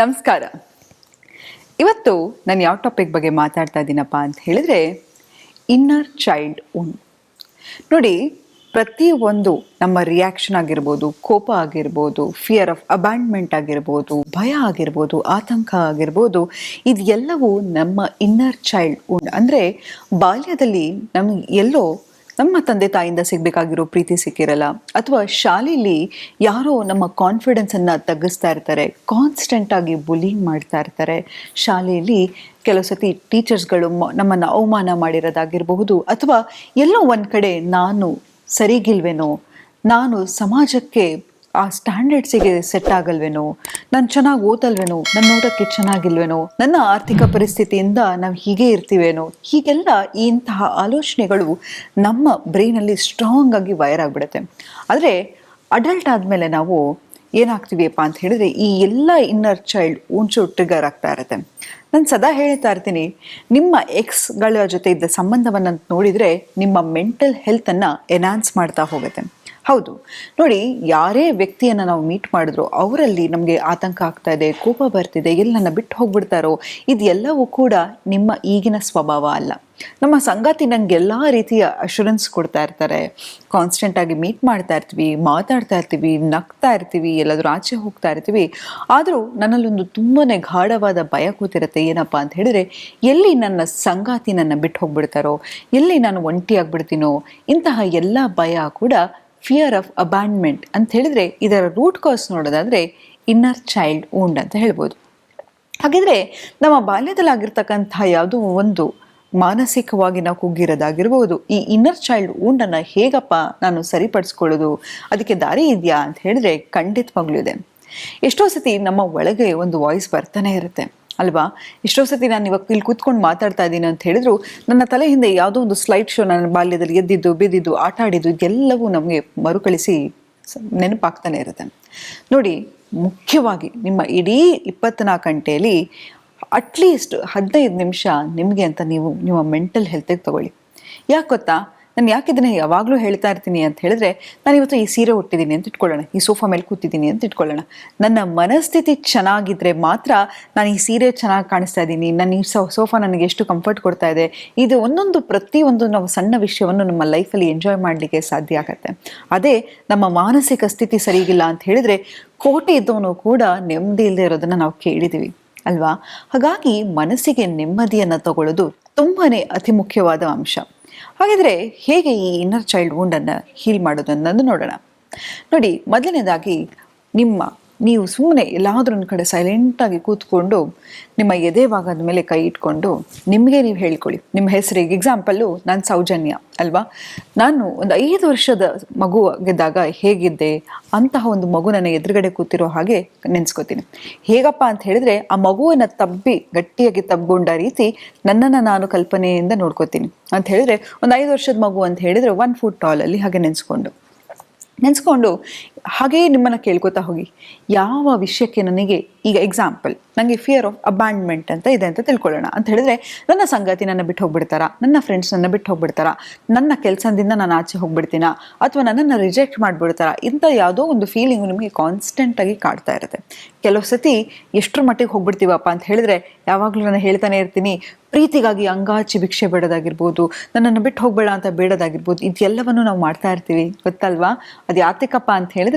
ನಮಸ್ಕಾರ. ಇವತ್ತು ನಾನು ಯಾವ ಟಾಪಿಕ್ ಬಗ್ಗೆ ಮಾತಾಡ್ತಾ ಇದ್ದೀನಪ್ಪ ಅಂತ ಹೇಳಿದ್ರೆ ಇನ್ನರ್ ಚೈಲ್ಡ್ ಓನ್ ನೋಡಿ ಪ್ರತಿಯೊಂದು ನಮ್ಮ ರಿಯಾಕ್ಷನ್ ಆಗಿರ್ಬೋದು, ಕೋಪ ಆಗಿರ್ಬೋದು ಫಿಯರ್ ಆಫ್ ಅಬ್ಯಾಂಡ್ಮೆಂಟ್ ಆಗಿರ್ಬೋದು, ಭಯ ಆಗಿರ್ಬೋದು, ಆತಂಕ ಆಗಿರ್ಬೋದು, ಇದೆಲ್ಲವೂ ನಮ್ಮ ಇನ್ನರ್ ಚೈಲ್ಡ್ ಉಂಡ್ ಅಂದರೆ ಬಾಲ್ಯದಲ್ಲಿ ನಮಗೆ ಎಲ್ಲೋ ನಮ್ಮ ತಂದೆ ತಾಯಿಯಿಂದ ಸಿಗಬೇಕಾಗಿರೋ ಪ್ರೀತಿ ಸಿಕ್ಕಿರಲ್ಲ. ಅಥವಾ ಶಾಲೆಯಲ್ಲಿ ಯಾರೋ ನಮ್ಮ ಕಾನ್ಫಿಡೆನ್ಸನ್ನು ತಗ್ಗಿಸ್ತಾ ಇರ್ತಾರೆ ಕಾನ್ಸ್ಟೆಂಟ್ ಆಗಿ ಬುಲಿಂಗ್ ಮಾಡ್ತಾ ಇರ್ತಾರೆ. ಶಾಲೆಯಲ್ಲಿ ಕೆಲವು ಸತಿ ಟೀಚರ್ಸ್ಗಳು ನಮ್ಮನ್ನು ಅವಮಾನ ಮಾಡಿರೋದಾಗಿರಬಹುದು. ಅಥವಾ ಎಲ್ಲೋ ಒಂದು ಕಡೆ ನಾನು ಸರಿಗಿಲ್ವೇನೋ, ನಾನು ಸಮಾಜಕ್ಕೆ ಆ ಸ್ಟ್ಯಾಂಡರ್ಡ್ಸಿಗೆ ಸೆಟ್ ಆಗಲ್ವೇನೋ? ನಾನು ಚೆನ್ನಾಗಿ ಓದಲ್ವೇನೋ? ನನ್ನ ನೋಡೋಕ್ಕೆ ಚೆನ್ನಾಗಿಲ್ವೇನೋ? ನನ್ನ ಆರ್ಥಿಕ ಪರಿಸ್ಥಿತಿಯಿಂದ ನಾವು ಹೀಗೆ ಇರ್ತೀವೇನೋ? ಹೀಗೆಲ್ಲ ಇಂತಹ ಆಲೋಚನೆಗಳು ನಮ್ಮ ಬ್ರೈನಲ್ಲಿ ಸ್ಟ್ರಾಂಗ್ ಆಗಿ ವೈರ್ ಆಗಿಬಿಡುತ್ತೆ. ಆದರೆ ಅಡಲ್ಟ್ ಆದಮೇಲೆ ನಾವು ಏನಾಗ್ತೀವಿಯಪ್ಪ ಅಂತ ಹೇಳಿದ್ರೆ ಈ ಎಲ್ಲ ಇನ್ನರ್ ಚೈಲ್ಡ್ ಒಂಚೂರು ಟ್ರಿಗರ್ ಆಗ್ತಾ ಇರುತ್ತೆ. ನಾನು ಸದಾ ಹೇಳ್ತಾ ಇರ್ತೀನಿ, ನಿಮ್ಮ ಎಕ್ಸ್ಗಳ ಜೊತೆ ಇದ್ದ ಸಂಬಂಧವನ್ನು ನೋಡಿದರೆ ನಿಮ್ಮ ಮೆಂಟಲ್ ಹೆಲ್ತನ್ನು ಎನ್ಹಾನ್ಸ್ ಮಾಡ್ತಾ ಹೋಗುತ್ತೆ. ಹೌದು. ನೋಡಿ, ಯಾರೇ ವ್ಯಕ್ತಿಯನ್ನು ನಾವು ಮೀಟ್ ಮಾಡಿದ್ರು ಅವರಲ್ಲಿ ನಮಗೆ ಆತಂಕ ಆಗ್ತಾ ಇದೆ, ಕೋಪ ಬರ್ತಿದೆ ಎಲ್ಲ ನನ್ನ ಬಿಟ್ಟು ಹೋಗ್ಬಿಡ್ತಾರೋ ಇದೆಲ್ಲವೂ ಕೂಡ ನಿಮ್ಮ ಈಗಿನ ಸ್ವಭಾವ ಅಲ್ಲ. ನಮ್ಮ ಸಂಗಾತಿ ನಂಗೆ ಎಲ್ಲ ರೀತಿಯ ಅಶೂರೆನ್ಸ್ ಕೊಡ್ತಾ ಇರ್ತಾರೆ. ಕಾನ್ಸ್ಟೆಂಟ್ ಆಗಿ ಮೀಟ್ ಮಾಡ್ತಾ ಇರ್ತೀವಿ, ಮಾತಾಡ್ತಾ ಇರ್ತೀವಿ, ನಗ್ತಾ ಇರ್ತೀವಿ, ಎಲ್ಲಾದರೂ ಆಚೆ ಹೋಗ್ತಾ ಇರ್ತೀವಿ. ಆದರೂ ನನ್ನಲ್ಲೊಂದು ತುಂಬಾ ಗಾಢವಾದ ಭಯ ಕೂತಿರುತ್ತೆ, ಏನಪ್ಪ ಅಂತ ಹೇಳಿದ್ರೆ, ಎಲ್ಲಿ ನನ್ನ ಸಂಗಾತಿ ನನ್ನ ಬಿಟ್ಟು ಹೋಗ್ಬಿಡ್ತಾರೋ, ಎಲ್ಲಿ ನಾನು ಒಂಟಿ ಆಗ್ಬಿಡ್ತೀನೋ ಇಂತಹ ಎಲ್ಲ ಭಯ ಕೂಡ ಫಿಯರ್ ಆಫ್ ಅಬ್ಯಾಂಡ್ಮೆಂಟ್ ಅಂತ ಹೇಳಿದ್ರೆ ಇದರ ರೂಟ್ ಕಾಸ್ ನೋಡೋದಾದರೆ ಇನ್ನರ್ ಚೈಲ್ಡ್ ಊಂಡ್ ಅಂತ ಹೇಳ್ಬೋದು. ಹಾಗಿದ್ರೆ ನಮ್ಮ ಬಾಲ್ಯದಲ್ಲಾಗಿರ್ತಕ್ಕಂಥ ಯಾವುದೋ ಒಂದು ಮಾನಸಿಕವಾಗಿ ನಾವು ಕುಗ್ಗಿರೋದಾಗಿರ್ಬೋದು, ಈ ಇನ್ನರ್ ಚೈಲ್ಡ್ ಊಂಡನ್ನು ಹೇಗಪ್ಪ ನಾನು ಸರಿಪಡಿಸ್ಕೊಳ್ಳೋದು, ಅದಕ್ಕೆ ದಾರಿ ಇದೆಯಾ ಅಂತ ಹೇಳಿದ್ರೆ ಖಂಡಿತವಾಗ್ಲೂ ಇದೆ. ಎಷ್ಟೋ ಸತಿ ನಮ್ಮ ಒಳಗೆ ಒಂದು ವಾಯ್ಸ್ ಬರ್ತಾನೆ ಇರುತ್ತೆ. ಅಲ್ವಾ? ಎಷ್ಟೋ ಸತಿ ನಾನು ಇವಾಗ ಇಲ್ಲಿ ಕೂತ್ಕೊಂಡು ಮಾತಾಡ್ತಾ ಇದ್ದೀನಿ ಅಂತ ಹೇಳಿದ್ರು, ನನ್ನ ತಲೆ ಹಿಂದೆ ಯಾವುದೋ ಒಂದು ಸ್ಲೈಡ್ ಶೋ ನನ್ನ ಬಾಲ್ಯದಲ್ಲಿ ಎದ್ದಿದ್ದು, ಬಿದ್ದಿದ್ದು, ಆಟ ಆಡಿದ್ದು, ಎಲ್ಲವೂ ನಮಗೆ ಮರುಕಳಿಸಿ ನೆನಪಾಗ್ತಾನೆ ಇರುತ್ತೆ. ನೋಡಿ, ಮುಖ್ಯವಾಗಿ ನಿಮ್ಮ ಇಡೀ ಇಪ್ಪತ್ನಾಲ್ಕು ಗಂಟೆಯಲ್ಲಿ ಅಟ್ಲೀಸ್ಟ್ ಹದಿನೈದು ನಿಮಿಷ ನಿಮಗೆ ಅಂತ ನೀವು ನಿಮ್ಮ ಮೆಂಟಲ್ ಹೆಲ್ತಿಗೆ ತಗೊಳ್ಳಿ. ಯಾಕೆ ಗೊತ್ತಾ? ನಾನು ಯಾಕೆ ಇದನ್ನ ಯಾವಾಗಲೂ ಹೇಳ್ತಾ ಇರ್ತೀನಿ ಅಂತ ಹೇಳಿದ್ರೆ, ನಾನು ಇವತ್ತು ಈ ಸೀರೆ ಉಟ್ಟಿದ್ದೀನಿ ಅಂತ ಇಟ್ಕೊಳ್ಳೋಣ. ಈ ಸೋಫಾ ಮೇಲೆ ಕೂತಿದ್ದೀನಿ ಅಂತ ಇಟ್ಕೊಳ್ಳೋಣ. ನನ್ನ ಮನಸ್ಥಿತಿ ಚೆನ್ನಾಗಿದ್ರೆ ಮಾತ್ರ ನಾನು ಈ ಸೀರೆ ಚೆನ್ನಾಗಿ ಕಾಣಿಸ್ತಾ ಇದ್ದೀನಿ. ನಾನು ಈ ಸೋಫಾ ನನಗೆ ಎಷ್ಟು ಕಂಫರ್ಟ್ ಕೊಡ್ತಾ ಇದೆ. ಇದು ಒಂದೊಂದು ಪ್ರತಿಯೊಂದು ನಾವು ಸಣ್ಣ ವಿಷಯವನ್ನು ನಮ್ಮ ಲೈಫಲ್ಲಿ ಎಂಜಾಯ್ ಮಾಡಲಿಕ್ಕೆ ಸಾಧ್ಯ ಆಗತ್ತೆ. ಅದೇ ನಮ್ಮ ಮಾನಸಿಕ ಸ್ಥಿತಿ ಸರಿಯಿಲ್ಲ ಅಂತ ಹೇಳಿದ್ರೆ, ಕೋಟೆ ಇದ್ದವನು ಕೂಡ ನೆಮ್ಮದಿ ಇಲ್ಲದೆ ಇರೋದನ್ನ ನಾವು ಕೇಳಿದ್ದೀವಿ ಅಲ್ವಾ? ಹಾಗಾಗಿ ಮನಸ್ಸಿಗೆ ನೆಮ್ಮದಿಯನ್ನು ತಗೊಳ್ಳೋದು ತುಂಬಾನೇ ಅತಿ ಮುಖ್ಯವಾದ ಅಂಶ. ಹಾಗಿದ್ರೆ ಹೇಗೆ ಈ ಇನ್ನರ್ ಚೈಲ್ಡ್ ವುಂಡನ್ನು ಹೀಲ್ ಮಾಡೋದು ಅನ್ನೋದು ನೋಡೋಣ. ನೋಡಿ ಮೊದಲನೇದಾಗಿ ನಿಮ್ಮ ನೀವು ಸುಮ್ಮನೆ ಎಲ್ಲಾದ್ರೂ ಒಂದು ಕಡೆ ಸೈಲೆಂಟಾಗಿ ಕೂತ್ಕೊಂಡು ನಿಮ್ಮ ಎದೆ ಭಾಗದ ಮೇಲೆ ಕೈ ಇಟ್ಕೊಂಡು ನಿಮಗೆ ನೀವು ಹೇಳ್ಕೊಳ್ಳಿ. ನಿಮ್ಮ ಹೆಸರಿಗೆ ಎಕ್ಸಾಂಪಲ್ಲು ನಾನು ಸೌಜನ್ಯ ಅಲ್ವಾ? ನಾನು ಒಂದು ಐದು ವರ್ಷದ ಮಗು ಆಗಿದ್ದಾಗ ಹೇಗಿದ್ದೆ ಅಂತಹ ಒಂದು ಮಗು ನನ್ನ ಎದುರುಗಡೆ ಕೂತಿರೋ ಹಾಗೆ ನೆನೆಸ್ಕೋತೀನಿ. ಹೇಗಪ್ಪ ಅಂತ ಹೇಳಿದ್ರೆ ಆ ಮಗುವನ್ನು ತಬ್ಬಿ, ಗಟ್ಟಿಯಾಗಿ ತಬ್ಗೊಂಡ ರೀತಿ ನನ್ನನ್ನು ನಾನು ಕಲ್ಪನೆಯಿಂದ ನೋಡ್ಕೋತೀನಿ. ಅಂತ ಹೇಳಿದ್ರೆ ಒಂದು ಐದು ವರ್ಷದ ಮಗು ಅಂತ ಹೇಳಿದ್ರೆ ಒನ್ ಫುಟ್ ಟಾಲಲ್ಲಿ ಹಾಗೆ ನೆನೆಸ್ಕೊಂಡು. ನೆನೆಸ್ಕೊಂಡು ಹಾಗೇ ನಿಮ್ಮನ್ನು ಕೇಳ್ಕೊತಾ ಹೋಗಿ. ಯಾವ ವಿಷಯಕ್ಕೆ ನನಗೆ ಈಗ ಎಕ್ಸಾಂಪಲ್ ನನಗೆ ಫಿಯರ್ ಆಫ್ ಅಬ್ಯಾಂಡ್ಮೆಂಟ್ ಅಂತ ಇದೆ ಅಂತ ತಿಳ್ಕೊಳ್ಳೋಣ. ಅಂತ ಹೇಳಿದ್ರೆ, ನನ್ನ ಸಂಗಾತಿ ನನ್ನ ಬಿಟ್ಟು ಹೋಗ್ಬಿಡ್ತಾರಾ? ನನ್ನ ಫ್ರೆಂಡ್ಸ್ ನನ್ನ ಬಿಟ್ಟು ಹೋಗ್ಬಿಡ್ತಾರಾ? ನನ್ನ ಕೆಲಸದಿಂದ ನಾನು ಆಚೆ ಹೋಗ್ಬಿಡ್ತೀನ? ಅಥವಾ ನನ್ನನ್ನು ರಿಜೆಕ್ಟ್ ಮಾಡಿಬಿಡ್ತಾರಾ? ಇಂಥ ಯಾವುದೋ ಒಂದು ಫೀಲಿಂಗು ನಿಮಗೆ ಕಾನ್ಸ್ಟೆಂಟಾಗಿ ಕಾಡ್ತಾ ಇರುತ್ತೆ. ಕೆಲವು ಸತಿ, ಎಷ್ಟರ ಮಟ್ಟಿಗೆ ಹೋಗ್ಬಿಡ್ತೀವಪ್ಪ? ಅಂತ ಹೇಳಿದ್ರೆ, ಯಾವಾಗಲೂ ನಾನು ಹೇಳ್ತಾನೆ ಇರ್ತೀನಿ, ಪ್ರೀತಿಗಾಗಿ ಅಂಗಾಚಿ ಭಿಕ್ಷೆ ಬೇಡೋದಾಗಿರ್ಬೋದು, ನನ್ನನ್ನು ಬಿಟ್ಟು ಹೋಗ್ಬೇಡ ಅಂತ ಬೇಡೋದಾಗಿರ್ಬೋದು, ಇದೆಲ್ಲವನ್ನು ನಾವು ಮಾಡ್ತಾ ಇರ್ತೀವಿ. ಗೊತ್ತಲ್ವಾ? ಅದು ಯಾತಕ್ಕಪ್ಪ ಅಂತ ಹೇಳಿದ್ರೆ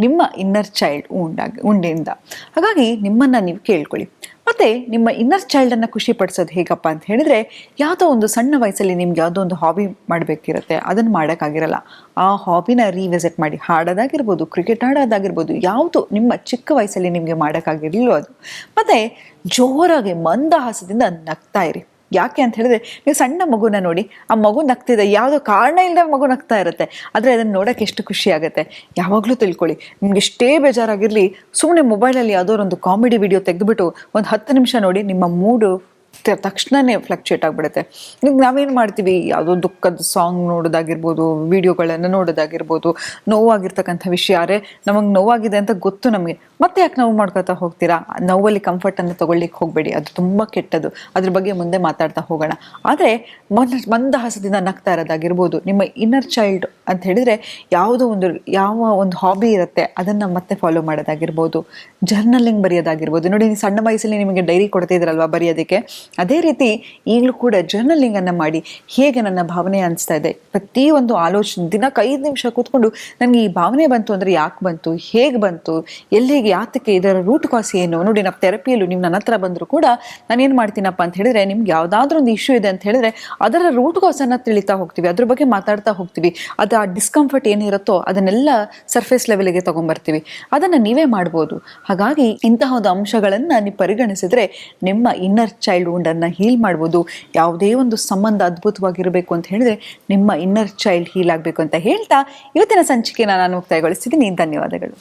ನಿಮ್ಮ ಇನ್ನರ್ ಚೈಲ್ಡ್ ಉಂಡಾಗಿ ಉಂಡೆಯಿಂದ ಹಾಗಾಗಿ ನಿಮ್ಮನ್ನು ನೀವು ಕೇಳ್ಕೊಳ್ಳಿ. ಮತ್ತು ನಿಮ್ಮ ಇನ್ನರ್ ಚೈಲ್ಡನ್ನು ಖುಷಿ ಪಡಿಸೋದು ಹೇಗಪ್ಪ ಅಂತ ಹೇಳಿದರೆ, ಯಾವುದೋ ಒಂದು ಸಣ್ಣ ವಯಸ್ಸಲ್ಲಿ ನಿಮ್ಗೆ ಯಾವುದೋ ಒಂದು ಹಾಬಿ ಮಾಡಬೇಕಿರುತ್ತೆ ಅದನ್ನು ಮಾಡೋಕ್ಕಾಗಿರಲ್ಲ. ಆ ಹಾಬಿನ ರೀವಿಸಿಟ್ ಮಾಡಿ. ಹಾಡೋದಾಗಿರ್ಬೋದು ಕ್ರಿಕೆಟ್ ಆಡೋದಾಗಿರ್ಬೋದು, ಯಾವುದು ನಿಮ್ಮ ಚಿಕ್ಕ ವಯಸ್ಸಲ್ಲಿ ನಿಮಗೆ ಮಾಡೋಕ್ಕಾಗಿರಲಿಲ್ಲೋ ಅದು. ಮತ್ತು ಜೋರಾಗಿ ಮಂದಹಾಸದಿಂದ ನಗ್ತಾ ಇರಿ. ಯಾಕೆ ಅಂತ ಹೇಳಿದ್ರೆ, ನೀವು ಸಣ್ಣ ಮಗುನ ನೋಡಿ, ಆ ಮಗು ನಗ್ತಿದೆ, ಯಾವುದೋ ಕಾರಣ ಇಲ್ಲದೆ ಮಗು ನಗ್ತಾ ಇರುತ್ತೆ, ಆದರೆ ಅದನ್ನು ನೋಡೋಕ್ಕೆ ಎಷ್ಟು ಖುಷಿ ಆಗುತ್ತೆ. ಯಾವಾಗಲೂ ತಿಳ್ಕೊಳ್ಳಿ, ನಿಮ್ಗೆ ಎಷ್ಟೇ ಬೇಜಾರಾಗಿರಲಿ ಸುಮ್ಮನೆ ಮೊಬೈಲಲ್ಲಿ ಯಾವುದೋ ಒಂದು ಕಾಮಿಡಿ ವಿಡಿಯೋ ತೆಗೆದುಬಿಟ್ಟು, ಒಂದು ಹತ್ತು ನಿಮಿಷ ನೋಡಿ, ನಿಮ್ಮ ಮೂಡು ತಕ್ಷಣನೇ ಫ್ಲಕ್ಚುಯೇಟ್ ಆಗಿಬಿಡುತ್ತೆ. ಈಗ ನಾವೇನು ಮಾಡ್ತೀವಿ? ಯಾವುದೋ ದುಃಖದ ಸಾಂಗ್ ನೋಡೋದಾಗಿರ್ಬೋದು, ವಿಡಿಯೋಗಳನ್ನು ನೋಡೋದಾಗಿರ್ಬೋದು, ನೋವಾಗಿರ್ತಕ್ಕಂಥ ವಿಷಯ. ಅರೆ, ನಮಗೆ ನೋವಾಗಿದೆ ಅಂತ ಗೊತ್ತು ನಮಗೆ. ಮತ್ತೆ ಯಾಕೆ ನೋವು ಮಾಡ್ಕೊತಾ ಹೋಗ್ತೀರಾ? ನೋವಲ್ಲಿ ಕಂಫರ್ಟನ್ನು ತಗೊಳ್ಳಿಕ್ಕೆ ಹೋಗಬೇಡಿ. ಅದು ತುಂಬ ಕೆಟ್ಟದು ಅದ್ರ ಬಗ್ಗೆ ಮುಂದೆ ಮಾತಾಡ್ತಾ ಹೋಗೋಣ. ಆದರೆ ಮಂದ ಮಂದಹಾಸದಿಂದ ನಗ್ತಾ ಇರೋದಾಗಿರ್ಬೋದು, ನಿಮ್ಮ ಇನ್ನರ್ ಚೈಲ್ಡ್ ಅಂತ ಹೇಳಿದರೆ ಯಾವುದೋ ಒಂದು, ಯಾವ ಒಂದು ಹಾಬಿ ಇರುತ್ತೆ, ಅದನ್ನು ಮತ್ತೆ ಫಾಲೋ ಮಾಡೋದಾಗಿರ್ಬೋದು ಜರ್ನಲಿಂಗ್ ಬರೆಯೋದಾಗಿರ್ಬೋದು. ನೋಡಿ, ನೀವು ಸಣ್ಣ ವಯಸ್ಸಲ್ಲಿ ನಿಮಗೆ ಡೈರಿ ಕೊಡ್ತಿದ್ರಲ್ವಾ ಬರೆಯೋದಕ್ಕೆ? ಅದೇ ರೀತಿ ಈಗಲೂ ಕೂಡ ಜರ್ನಲಿಂಗನ್ನು ಮಾಡಿ ಹೇಗೆ ನನ್ನ ಭಾವನೆ ಅನಿಸ್ತಾ ಇದೆ, ಪ್ರತಿಯೊಂದು ಆಲೋಚನೆ, ದಿನಕ್ಕೆ ಐದು ನಿಮಿಷ ಕೂತ್ಕೊಂಡು ನನಗೆ ಈ ಭಾವನೆ ಬಂತು ಅಂದರೆ ಯಾಕೆ ಬಂತು, ಹೇಗೆ ಬಂತು, ಎಲ್ಲಿಗೆ, ಯಾತಕ್ಕೆ, ಇದರ ರೂಟ್ ಕಾಸ್ ಏನು? ನೋಡಿ, ನಾವು ಥೆರಪಿಯಲ್ಲೂ ನೀವು ನನ್ನ ಹತ್ರ ಬಂದರೂ ಕೂಡ ನಾನು ಏನು ಮಾಡ್ತೀನಪ್ಪ ಅಂತ ಹೇಳಿದ್ರೆ, ನಿಮ್ಗೆ ಯಾವುದಾದ್ರೂ ಒಂದು ಇಶ್ಯೂ ಇದೆ ಅಂತ ಹೇಳಿದ್ರೆ ಅದರ ರೂಟ್ ಕಾಸನ್ನು ತಿಳಿತಾ ಹೋಗ್ತೀವಿ, ಅದ್ರ ಬಗ್ಗೆ ಮಾತಾಡ್ತಾ ಹೋಗ್ತೀವಿ. ಅದು ಆ ಡಿಸ್ಕಂಫರ್ಟ್ ಏನಿರುತ್ತೋ ಅದನ್ನೆಲ್ಲ ಸರ್ಫೇಸ್ ಲೆವೆಲ್ಗೆ ತಗೊಂಬರ್ತೀವಿ. ಅದನ್ನು ನೀವೇ ಮಾಡ್ಬೋದು. ಹಾಗಾಗಿ ಇಂತಹ ಒಂದು ಅಂಶಗಳನ್ನು ನೀವು ಪರಿಗಣಿಸಿದರೆ ನಿಮ್ಮ ಇನ್ನರ್ ಚೈಲ್ಡ್ ವುಂಡನ್ನು ಹೀಲ್ ಮಾಡ್ಬೋದು. ಯಾವುದೇ ಒಂದು ಸಂಬಂಧ ಅದ್ಭುತವಾಗಿರಬೇಕು ಅಂತ ಹೇಳಿದ್ರೆ ನಿಮ್ಮ ಇನ್ನರ್ ಚೈಲ್ಡ್ ಹೀಲ್ ಆಗಬೇಕು ಅಂತ ಹೇಳ್ತಾ ಇವತ್ತಿನ ಸಂಚಿಕೆನ ನಾನು ಮುಕ್ತಾಯಗೊಳಿಸ್ತಿದ್ದೀನಿ. ಧನ್ಯವಾದಗಳು.